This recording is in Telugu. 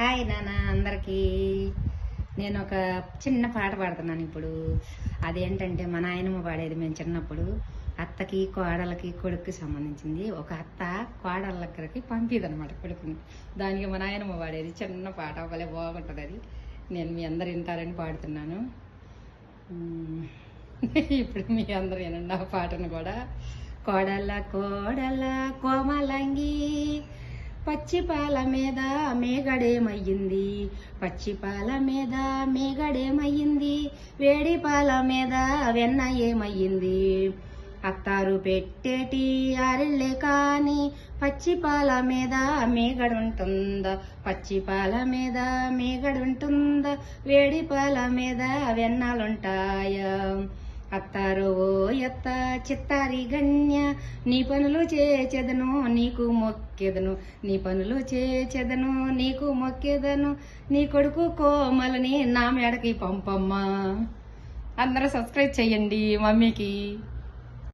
హాయ్ నాన్న అందరికీ. నేను ఒక చిన్న పాట పాడుతున్నాను ఇప్పుడు. అదేంటంటే మా నాయనమ్మ పాడేది మేము చిన్నప్పుడు. అత్తకి కోడలకి కొడుక్కి సంబంధించింది. ఒక అత్త కోడల దగ్గరికి పంపిది అనమాట కొడుకుని. దానికి మా నాయనమ్మ పాడేది. చిన్న పాట భలే బాగుంటుంది అది. నేను మీ అందరు వింటారని పాడుతున్నాను. ఇప్పుడు మీ అందరు వినండి ఆ పాటను కూడా. కోడల కోడల కోమలంగి పచ్చిపాల మీద మేగడేమయ్యింది పచ్చిపాల మీద మేగడేమయ్యింది వేడి పాల మీద వెన్న ఏమయ్యింది? అత్తారు పెట్టేటి ఆరెళ్ళే కాని పచ్చిపాల మీద మేగడుంటుందా పచ్చిపాల మీద మేగడుంటుందా వేడి పాల మీద వెన్నాలుంటాయా? అత్తారో ఓ ఎత్త చిత్తారి గణ్య నీ పనులు చేచెదను నీకు మొక్కెదను. నీ పనులు చేచెదను నీకు మొక్కెదను. నీ కొడుకు కోమలని నా మేడకి పంపమ్మా. అందరూ సబ్స్క్రైబ్ చేయండి మమ్మీకి.